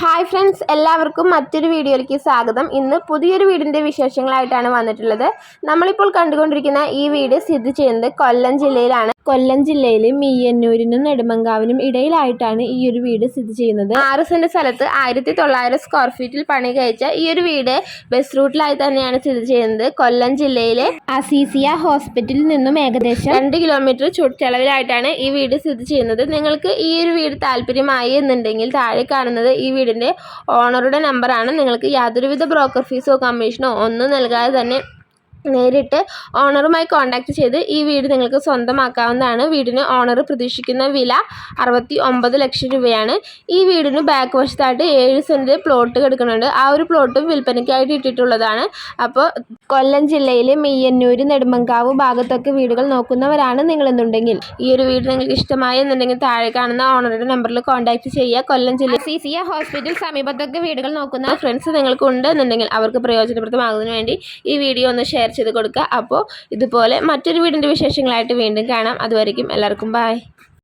Hi friends എല്ലാവർക്കും മറ്റൊരു വീഡിയോയിലേക്ക് സ്വാഗതം. ഇന്ന് പുതിയൊരു വീടിന്റെ വിശേഷങ്ങളായിട്ടാണ് വന്നിട്ടുള്ളത്. നമ്മളിപ്പോൾ കണ്ടുകൊണ്ടിരിക്കുന്ന ഈ വീട് സ്ഥിതി ചെയ്യുന്നത് കൊല്ലം ജില്ലയിലാണ്. കൊല്ലം ജില്ലയിൽ മീയന്നൂരിനും നെടുമങ്കാവിനും ഇടയിലായിട്ടാണ് ഈ ഒരു വീട് സ്ഥിതി ചെയ്യുന്നത്. ആറ് സെന്റ് സ്ഥലത്ത് ആയിരത്തി തൊള്ളായിരം സ്ക്വയർ ഫീറ്റിൽ പണി കഴിച്ച ഈ ഒരു വീട് ബസ് റൂട്ടിലായി തന്നെയാണ് സ്ഥിതി ചെയ്യുന്നത്. കൊല്ലം ജില്ലയിലെ അസീസിയ ഹോസ്പിറ്റലിൽ നിന്നും ഏകദേശം രണ്ട് കിലോമീറ്റർ ചുറ്റളവിലായിട്ടാണ് ഈ വീട് സ്ഥിതി ചെയ്യുന്നത്. നിങ്ങൾക്ക് ഈ ഒരു വീട് താല്പര്യമായി എന്നുണ്ടെങ്കിൽ താഴെ കാണുന്നത് ഈ വീടിന്റെ ഓണറുടെ നമ്പറാണ് നിങ്ങൾക്ക് യാതൊരുവിധ ബ്രോക്കർ ഫീസോ കമ്മീഷനോ ഒന്നും നൽകാതെ തന്നെ നേരിട്ട് ഓണറുമായി കോൺടാക്റ്റ് ചെയ്ത് ഈ വീട് നിങ്ങൾക്ക് സ്വന്തമാക്കാവുന്നതാണ്. വീടിന് ഓണർ പ്രതീക്ഷിക്കുന്ന വില അറുപത്തി ഒമ്പത് ലക്ഷം രൂപയാണ്. ഈ വീടിന് ബാക്ക് വശത്തായിട്ട് ഏഴ് സെന്റ് പ്ലോട്ട് കിടക്കുന്നുണ്ട്. ആ ഒരു പ്ലോട്ടും വിൽപ്പനയ്ക്കായിട്ട് ഇട്ടിട്ടുള്ളതാണ്. അപ്പോൾ കൊല്ലം ജില്ലയിലെ മെയ്യന്നൂർ നെടുമങ്കാവ് ഭാഗത്തൊക്കെ വീടുകൾ നോക്കുന്നവരാണ് നിങ്ങളെന്നുണ്ടെങ്കിൽ. ഈ ഒരു വീട് നിങ്ങൾക്ക് ഇഷ്ടമായി എന്നുണ്ടെങ്കിൽ താഴെ കാണുന്ന ഓണറുടെ നമ്പറിൽ കോൺടാക്റ്റ് ചെയ്യുക. കൊല്ലം ജില്ല സി സി ഹോസ്പിറ്റൽ സമീപത്തൊക്കെ വീടുകൾ നോക്കുന്ന ഫ്രണ്ട്സ് നിങ്ങൾക്കുണ്ട് എന്നുണ്ടെങ്കിൽ അവർക്ക് പ്രയോജനപ്രദമാകുന്നതിന് വേണ്ടി ഈ വീഡിയോ ഒന്ന് ഷെയർ ചെയ്ത് കൊടുക്കുക. അപ്പോൾ ഇതുപോലെ മറ്റൊരു വീടിന്റെ വിശേഷങ്ങളായിട്ട് വീണ്ടും കാണാം. അതുവരയ്ക്കും എല്ലാവർക്കും ബായ്